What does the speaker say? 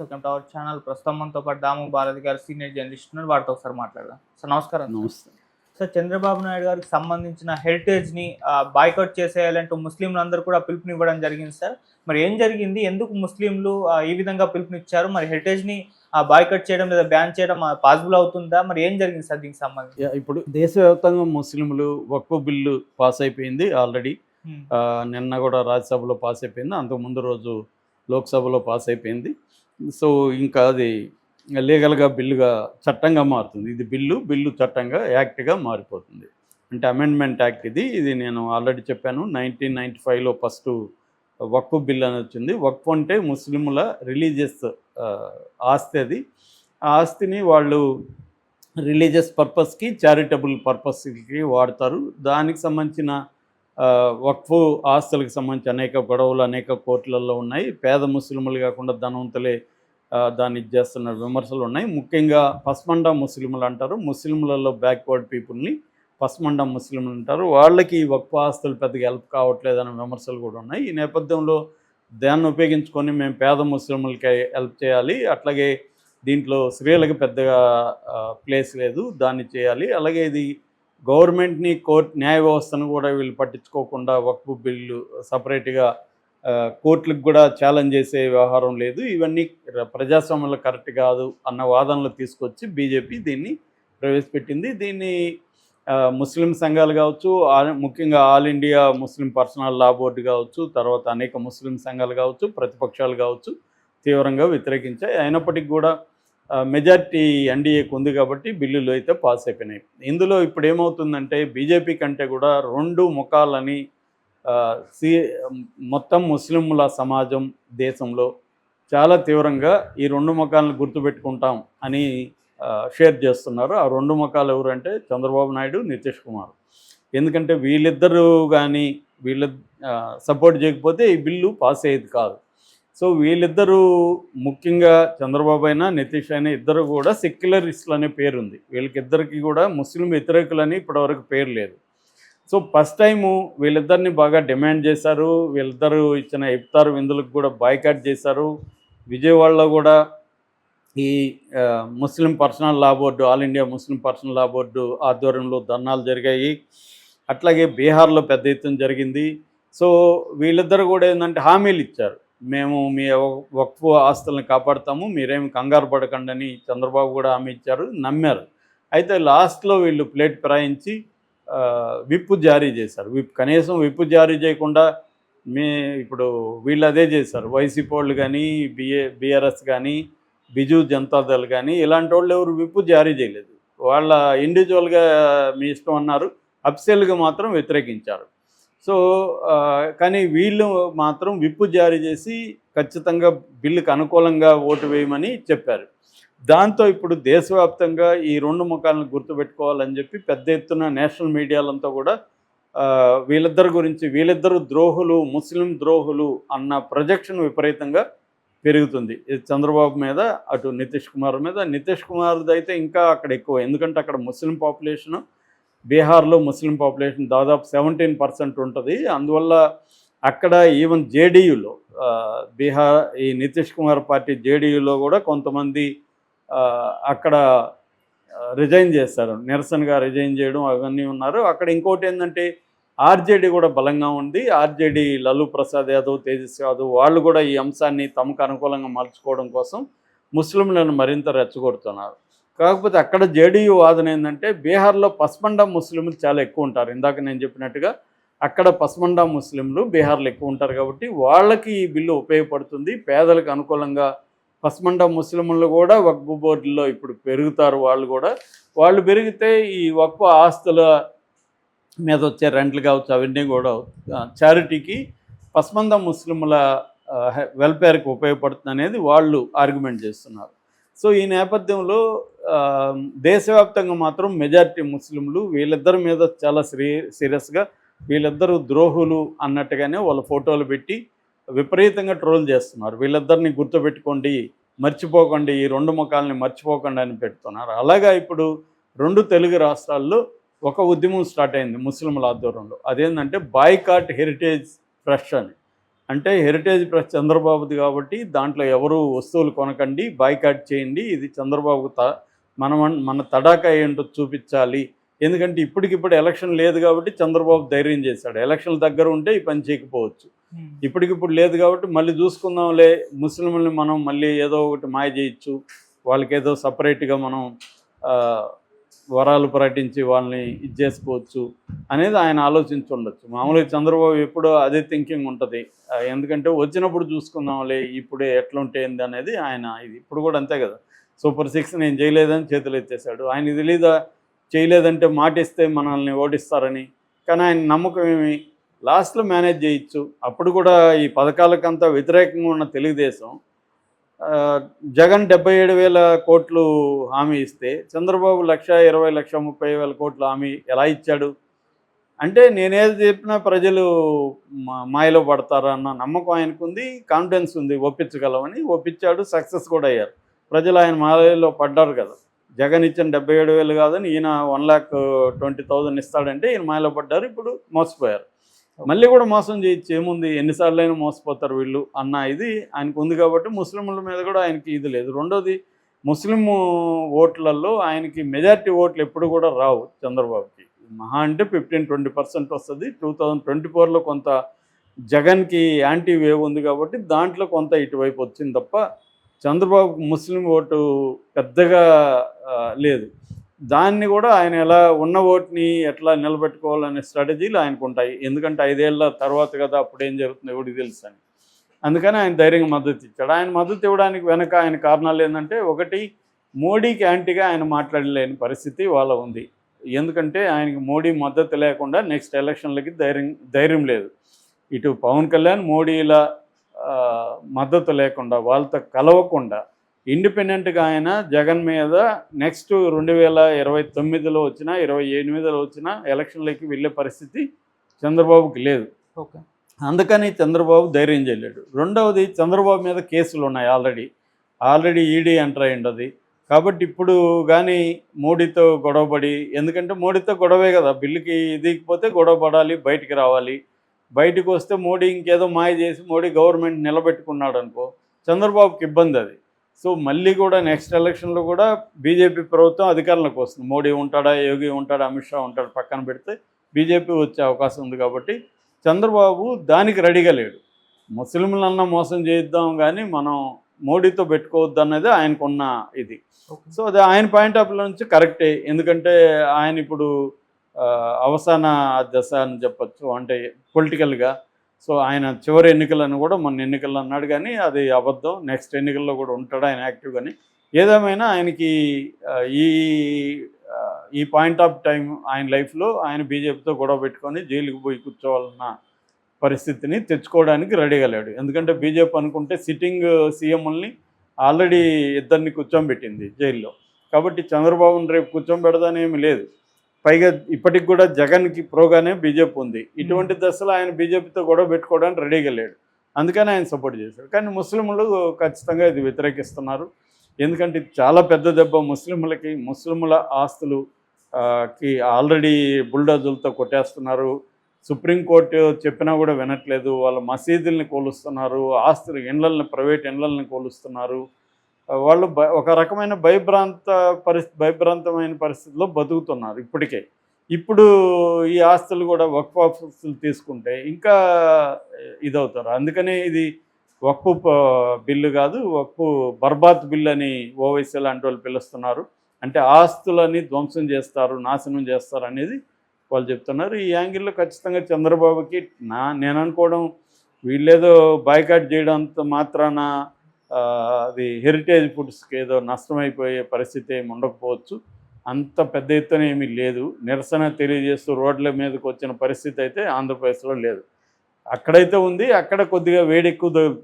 Welcome to our channel ప్రస్తుతం మనతో పాటు దాము భారతి గారు సీనియర్ జర్నలిస్ట్ ఉన్నారు. వారితో ఒకసారి మాట్లాడదాం. సార్ నమస్కారం నమస్తే. సార్ చంద్రబాబు నాయుడు గారికి సంబంధించిన హెరిటేజ్ని బాయ్కౌట్ చేసేయాలంటూ ముస్లింలందరూ కూడా పిలుపునివ్వడం జరిగింది సార్. మరి ఏం జరిగింది? ఎందుకు ముస్లింలు ఈ విధంగా పిలుపునిచ్చారు? మరి హెరిటేజ్ని బాయ్కట్ చేయడం లేదా బ్యాన్ చేయడం పాసిబుల్ అవుతుందా? మరి ఏం జరిగింది సార్ దీనికి సంబంధించి? ఇప్పుడు దేశవ్యాప్తంగా ముస్లింలు వక్ఫ్ బిల్లు పాస్ అయిపోయింది ఆల్రెడీ హ్మ్. ఆ, నిన్న కూడా రాజ్యసభలో పాస్ అయిపోయింది. అంతకు ముందు రోజు లోక్సభలో పాస్ అయిపోయింది. సో ఇంకా అది లీగల్గా బిల్లుగా చట్టంగా మారుతుంది. ఇది బిల్లు బిల్లు చట్టంగా యాక్ట్గా మారిపోతుంది. అంటే అమెండ్మెంట్ యాక్ట్ ఇది. ఇది నేను ఆల్రెడీ చెప్పాను. నైన్టీన్ నైంటీ ఫైవ్లో ఫస్ట్ వక్ఫ్ బిల్ అని వచ్చింది. వక్ఫ్ అంటే ముస్లింల రిలీజియస్ ఆస్తి అది. ఆ ఆస్తిని వాళ్ళు రిలీజియస్ పర్పస్కి చారిటబుల్ పర్పస్కి వాడతారు. దానికి సంబంధించిన వక్ఫ్ ఆస్తులకు సంబంధించి అనేక గొడవలు అనేక కోర్టులలో ఉన్నాయి. పేద ముస్లింలు కాకుండా ధనవంతులే దాన్ని ఇది చేస్తున్న విమర్శలు ఉన్నాయి. ముఖ్యంగా పస్మండా ముస్లింలు అంటారు. ముస్లింలలో బ్యాక్వర్డ్ పీపుల్ని పస్మండా ముస్లింలు అంటారు. వాళ్ళకి ఈ వక్ఫ్ ఆస్తులు పెద్దగా హెల్ప్ కావట్లేదనే విమర్శలు కూడా ఉన్నాయి. ఈ నేపథ్యంలో దాన్ని ఉపయోగించుకొని మేము పేద ముస్లింలకి హెల్ప్ చేయాలి. అట్లాగే దీంట్లో స్త్రీలకు పెద్దగా ప్లేస్ లేదు. దాన్ని చేయాలి. అలాగే ఇది గవర్నమెంట్ని కోర్ట్ న్యాయ వ్యవస్థను కూడా వీళ్ళు పట్టించుకోకుండా వక్ఫ్ బిల్లు సపరేట్గా కోర్టులకు కూడా ఛాలెంజ్ చేసే వ్యవహారం లేదు. ఇవన్నీ ప్రజాస్వామ్యంలో కరెక్ట్ కాదు అన్న వాదనలు తీసుకొచ్చి బీజేపీ దీన్ని ప్రవేశపెట్టింది. దీన్ని ముస్లిం సంఘాలు కావచ్చు ఆ- ముఖ్యంగా all India Muslim personal law board కావచ్చు తర్వాత అనేక ముస్లిం సంఘాలు కావచ్చు ప్రతిపక్షాలు కావచ్చు తీవ్రంగా వ్యతిరేకించాయి. అయినప్పటికీ కూడా మెజార్టీ ఎన్డీఏకి ఉంది కాబట్టి బిల్లులు అయితే పాస్ అయిపోయినాయి. ఇందులో ఇప్పుడు ఏమవుతుందంటే బీజేపీ కంటే కూడా రెండు ముఖాలని సి మొత్తం ముస్లింల సమాజం దేశంలో చాలా తీవ్రంగా ఈ రెండు ముఖాలను గుర్తుపెట్టుకుంటాం అని షేర్ చేస్తున్నారు. ఆ రెండు ముఖాలు ఎవరంటే చంద్రబాబు నాయుడు నితీష్ కుమార్. ఎందుకంటే వీళ్ళిద్దరూ కానీ వీళ్ళ సపోర్ట్ చేయకపోతే ఈ బిల్లు పాస్ అయ్యేది కాదు. సో వీళ్ళిద్దరూ ముఖ్యంగా చంద్రబాబు అయినా నితీష్ అయినా ఇద్దరు కూడా సెక్యులరిస్టులు అనే పేరుంది వీళ్ళకిద్దరికి కూడా ముస్లిం వ్యతిరేకులని ఇప్పటివరకు పేరు లేదు. సో ఫస్ట్ టైము వీళ్ళిద్దరిని బాగా డిమాండ్ చేశారు. వీళ్ళిద్దరూ ఇచ్చిన ఇఫ్తార్ విందులకు కూడా బాయ్కాట్ చేశారు. విజయవాడలో కూడా ఈ Muslim personal law board all India Muslim personal law board ఆధ్వర్యంలో ధర్నాలు జరిగాయి. అట్లాగే బీహార్లో పెద్ద ఎత్తున జరిగింది. సో వీళ్ళిద్దరు కూడా ఏంటంటే హామీలు ఇచ్చారు. మేము మీ వక్ఫ్ ఆస్తులను కాపాడుతాము మీరేమి కంగారు పడకండి అని చంద్రబాబు కూడా హామీ ఇచ్చారు నమ్మారు. అయితే లాస్ట్లో వీళ్ళు ప్లేట్ ఫిరాయించి విప్పు జారీ చేశారు. విప్ కనీసం విప్పు జారీ చేయకుండా మీ ఇప్పుడు వీళ్ళు అదే చేశారు. వైసీపీ వాళ్ళు కానీ బిఏ బీఆర్ఎస్ కానీ బిజు జనతాదళ్ కానీ ఇలాంటి వాళ్ళు ఎవరు విప్పు జారీ చేయలేదు. వాళ్ళ ఇండివిజువల్గా మీ ఇష్టం అన్నారు అప్సెల్గా మాత్రం వ్యతిరేకించారు. సో కానీ వీళ్ళు మాత్రం విప్పు జారీ చేసి ఖచ్చితంగా బిల్లుకు అనుకూలంగా ఓటు వేయమని చెప్పారు. దాంతో ఇప్పుడు దేశవ్యాప్తంగా ఈ రెండు ముఖాలను గుర్తుపెట్టుకోవాలని చెప్పి పెద్ద ఎత్తున నేషనల్ మీడియాలంతా కూడా వీళ్ళిద్దరి గురించి వీళ్ళిద్దరు ద్రోహులు ముస్లిం ద్రోహులు అన్న ప్రొజెక్షన్ విపరీతంగా పెరుగుతుంది. ఇది చంద్రబాబు మీద అటు నితీష్ కుమార్ మీద. నితీష్ కుమార్ది అయితే ఇంకా అక్కడ ఎక్కువ ఎందుకంటే అక్కడ ముస్లిం పాపులేషన్ బీహార్లో ముస్లిం పాపులేషన్ దాదాపు సెవెంటీన్ పర్సెంట్ ఉంటుంది. అందువల్ల అక్కడ ఈవెన్ జేడీయూలో బీహార్ ఈ నితీష్ కుమార్ పార్టీ జేడీయూలో కూడా కొంతమంది అక్కడ రిజైన్ చేస్తారు నిరసనగా రిజైన్ చేయడం అవన్నీ ఉన్నారు. అక్కడ ఇంకోటి ఏంటంటే ఆర్జేడీ కూడా బలంగా ఉంది. ఆర్జేడీ లల్లు ప్రసాద్ యాదవ్ తేజస్వి యాదవ్ వాళ్ళు కూడా ఈ అంశాన్ని తమకు అనుకూలంగా మలుచుకోవడం కోసం ముస్లింలను మరింత రెచ్చగొడుతున్నారు. కాకపోతే అక్కడ జేడీయూ వాదన ఏంటంటే బీహార్లో పస్మండా ముస్లింలు చాలా ఎక్కువ ఉంటారు. ఇందాక నేను చెప్పినట్టుగా అక్కడ పస్మండా ముస్లింలు బీహార్లో ఎక్కువ ఉంటారు కాబట్టి వాళ్ళకి ఈ బిల్లు ఉపయోగపడుతుంది. పేదలకు అనుకూలంగా పస్మండా ముస్లింలు కూడా వక్ఫ్ బోర్డులో ఇప్పుడు పెరుగుతారు వాళ్ళు కూడా. వాళ్ళు పెరిగితే ఈ వక్ఫ్ ఆస్తుల మీద వచ్చే రెంట్లు కావచ్చు అవన్నీ కూడా చారిటీకి పస్మంద ముస్లింల వెల్ఫేర్కి ఉపయోగపడుతుంది అనేది వాళ్ళు ఆర్గ్యుమెంట్ చేస్తున్నారు. సో ఈ నేపథ్యంలో దేశవ్యాప్తంగా మాత్రం మెజారిటీ ముస్లింలు వీళ్ళిద్దరి మీద చాలా సీ సీరియస్గా వీళ్ళిద్దరూ ద్రోహులు అన్నట్టుగానే వాళ్ళ ఫోటోలు పెట్టి విపరీతంగా ట్రోల్ చేస్తున్నారు. వీళ్ళిద్దరిని గుర్తుపెట్టుకోండి మర్చిపోకండి ఈ రెండు ముఖాలని మర్చిపోకండి అని పెడుతున్నారు. అలాగా ఇప్పుడు రెండు తెలుగు రాష్ట్రాల్లో ఒక ఉద్యమం స్టార్ట్ అయింది ముస్లింల ఆధ్వర్యంలో. అదేంటంటే బాయ్కాట్ హెరిటేజ్ ఫ్రెష్ అని. అంటే హెరిటేజ్ ప్రెస్ చంద్రబాబుది కాబట్టి దాంట్లో ఎవరు వస్తువులు కొనకండి బాయ్కాట్ చేయండి. ఇది చంద్రబాబు త మనం మన తడాకా ఏంటో చూపించాలి. ఎందుకంటే ఇప్పటికిప్పుడు ఎలక్షన్ లేదు కాబట్టి చంద్రబాబు ధైర్యం చేశాడు. ఎలక్షన్ దగ్గర ఉంటే ఈ పని చేయకపోవచ్చు. ఇప్పటికిప్పుడు లేదు కాబట్టి మళ్ళీ చూసుకుందాంలే. ముస్లింలని మనం మళ్ళీ ఏదో ఒకటి మాయ చేయొచ్చు. వాళ్ళకి ఏదో సపరేట్గా మనం ఆ, వరాలు ప్రకటించి వాళ్ళని ఇది చేసుకోవచ్చు అనేది ఆయన ఆలోచించుండొచ్చు. మామూలుగా చంద్రబాబు ఎప్పుడూ అదే థింకింగ్ ఉంటుంది. ఎందుకంటే వచ్చినప్పుడు చూసుకుందాంలే ఇప్పుడే ఎట్లా ఉంటే ఏంది అనేది ఆయన ఇది. ఇప్పుడు కూడా అంతే కదా. సూపర్ సిక్స్ నేను చేయలేదని చేతులు ఎత్తేసాడు. ఆయన తెలీదా చేయలేదంటే మాటిస్తే మనల్ని ఓడిస్తారని. కానీ ఆయన నమ్మకం ఏమి? లాస్ట్లో మేనేజ్ చేయొచ్చు. అప్పుడు కూడా ఈ పథకాలకంతా వ్యతిరేకంగా ఉన్న తెలుగుదేశం జగన్ డెబ్బై ఏడు వేల కోట్లు హామీ ఇస్తే చంద్రబాబు లక్ష ఇరవై లక్ష ముప్పై వేల కోట్లు హామీ ఎలా ఇచ్చాడు? అంటే నేనేది చెప్పినా ప్రజలు మా- మాయలో పడతారా అన్న నమ్మకం ఆయనకు ఉంది కాన్ఫిడెన్స్ ఉంది ఒప్పించగలమని ఒప్పించాడు సక్సెస్ కూడా అయ్యారు. ప్రజలు ఆయన మాయలో పడ్డారు కదా. జగన్ ఇచ్చిన డెబ్బై ఏడు వేలు కాదని ఈయన వన్ ల్యాక్ ట్వంటీ థౌజండ్ ఇస్తాడంటే ఈయన మాయలో పడ్డారు ఇప్పుడు మోసపోయారు. మళ్ళీ కూడా మోసం చేయొచ్చు ఏముంది? ఎన్నిసార్లు అయినా మోసపోతారు వీళ్ళు అన్న ఇది ఆయనకు ఉంది కాబట్టి ముస్లింల మీద కూడా ఆయనకి ఇది లేదు. రెండోది ముస్లిం ఓట్లలో ఆయనకి మెజారిటీ ఓట్లు ఎప్పుడు కూడా రావు చంద్రబాబుకి. మహా అంటే ఫిఫ్టీన్ ట్వంటీ పర్సెంట్ వస్తుంది. టూ థౌజండ్ ట్వంటీ ఫోర్లో కొంత జగన్కి యాంటీ వేవ్ ఉంది కాబట్టి దాంట్లో కొంత ఇటువైపు వచ్చింది తప్ప చంద్రబాబు ముస్లిం ఓటు పెద్దగా లేదు. దాన్ని కూడా ఆయన ఎలా ఉన్న ఓటుని ఎట్లా నిలబెట్టుకోవాలనే స్ట్రాటజీలు ఆయనకు ఉంటాయి ఎందుకంటే ఐదేళ్ళ తర్వాత కదా అప్పుడు ఏం జరుగుతుందో ఎవడికి తెలుసు అని. అందుకని ఆయన ధైర్యంగా మద్దతు ఇచ్చాడు. ఆయన మద్దతు ఇవ్వడానికి వెనక ఆయన కారణాలు ఏంటంటే ఒకటి మోడీకి యాంటీగా ఆయన మాట్లాడలేని పరిస్థితి వాళ్ళ ఉంది. ఎందుకంటే ఆయనకి మోడీ మద్దతు లేకుండా నెక్స్ట్ ఎలక్షన్లకి ధైర్యం ధైర్యం లేదు. ఇటు పవన్ కళ్యాణ్ మోడీల మద్దతు లేకుండా వాళ్ళతో కలవకుండా ఇండిపెండెంట్గా ఆయన జగన్ మీద నెక్స్ట్ రెండు వేల ఇరవై తొమ్మిదిలో వచ్చిన ఇరవై ఎనిమిదిలో వచ్చిన ఎలక్షన్లకి వెళ్ళే పరిస్థితి చంద్రబాబుకి లేదు. ఓకే. అందుకని చంద్రబాబు ధైర్యం చేయలేడు. రెండవది చంద్రబాబు మీద కేసులు ఉన్నాయి ఆల్రెడీ. ఆల్రెడీ ఈడీ ఎంటర్ అయి ఉండదు కాబట్టి ఇప్పుడు కానీ మోడీతో గొడవపడి ఎందుకంటే మోడీతో గొడవే కదా. బిల్లుకి దిగిపోతే గొడవ పడాలి బయటికి రావాలి. బయటకు వస్తే మోడీ ఇంకేదో మాయ చేసి మోడీ గవర్నమెంట్ నిలబెట్టుకున్నాడు అనుకో చంద్రబాబుకి ఇబ్బంది అది. సో మళ్ళీ కూడా నెక్స్ట్ ఎలక్షన్లో కూడా బీజేపీ ప్రభుత్వం అధికారంలోకి వస్తుంది. మోడీ ఉంటాడా యోగి ఉంటాడా అమిత్ షా ఉంటాడు పక్కన పెడితే బీజేపీ వచ్చే అవకాశం ఉంది కాబట్టి చంద్రబాబు దానికి రెడీగా లేడు. ముస్లింలన్నా మోసం చేద్దాం కానీ మనం మోడీతో పెట్టుకోవద్దు అన్నది ఆయనకున్న ఇది. సో అది ఆయన పాయింట్ ఆఫ్ వ్యూ నుంచి కరెక్టే ఎందుకంటే ఆయన ఇప్పుడు అవసాన దశ అని చెప్పచ్చు. అంటే పొలిటికల్గా సో ఆయన చివరి ఎన్నికలను కూడా మొన్న ఎన్నికల్లో అన్నాడు కానీ అది అబద్ధం. నెక్స్ట్ ఎన్నికల్లో కూడా ఉంటాడు ఆయన యాక్టివ్ కానీ ఏదేమైనా ఆయనకి ఈ ఈ పాయింట్ ఆఫ్ టైం ఆయన లైఫ్లో ఆయన బీజేపీతో గొడవ పెట్టుకొని జైలుకి పోయి కూర్చోవాలన్న పరిస్థితిని తెచ్చుకోవడానికి రెడీగా లేడు. ఎందుకంటే బీజేపీ అనుకుంటే సిట్టింగ్ సీఎంల్ని ఆల్రెడీ ఇద్దరిని కూర్చోబెట్టింది జైల్లో. కాబట్టి చంద్రబాబుని రేపు కూర్చోబెడదానేమి లేదు. పైగా ఇప్పటికి కూడా జగన్కి ప్రోగానే బీజేపీ ఉంది. ఇటువంటి దశలో ఆయన బీజేపీతో గొడవ పెట్టుకోవడానికి రెడీగా లేడు. అందుకని ఆయన సపోర్ట్ చేశాడు. కానీ ముస్లింలు ఖచ్చితంగా ఇది వ్యతిరేకిస్తున్నారు. ఎందుకంటే ఇది చాలా పెద్ద దెబ్బ ముస్లింలకి ముస్లింల ఆస్తులు కి ఆల్రెడీ బుల్డోజులతో కొట్టేస్తున్నారు. సుప్రీంకోర్టు చెప్పినా కూడా వినట్లేదు. వాళ్ళ మసీదుల్ని కూలుస్తున్నారు. ఆస్తులు ఇండ్లని ప్రైవేట్ ఇండ్లని కూలుస్తున్నారు. వాళ్ళు ఒక రకమైన భయభ్రాంత పరిస్థితి భయభ్రాంతమైన పరిస్థితిలో బతుకుతున్నారు ఇప్పటికే. ఇప్పుడు ఈ ఆస్తులు కూడా వక్ఫ్ ఆఫీసులు తీసుకుంటే ఇంకా ఇదవుతారు. అందుకనే ఇది వక్ఫు బిల్లు కాదు వక్ఫు బర్బాత్ బిల్లు అని ఓవైసీ లాంటి వాళ్ళు పిలుస్తున్నారు. అంటే ఆస్తులని ధ్వంసం చేస్తారు నాశనం చేస్తారు అనేది వాళ్ళు చెప్తున్నారు. ఈ యాంగిల్లో ఖచ్చితంగా చంద్రబాబుకి నా నేను అనుకోవడం వీళ్ళేదో బాయ్కాట్ చేయడంతో మాత్రాన అది హెరిటేజ్ ఫుడ్స్కి ఏదో నష్టమైపోయే పరిస్థితి ఏమి ఉండకపోవచ్చు. అంత పెద్ద ఎత్తున ఏమీ లేదు. నిరసన తెలియజేస్తూ రోడ్ల మీదకి వచ్చిన పరిస్థితి అయితే ఆంధ్రప్రదేశ్లో లేదు. అక్కడైతే ఉంది అక్కడ కొద్దిగా వేడెక్కువ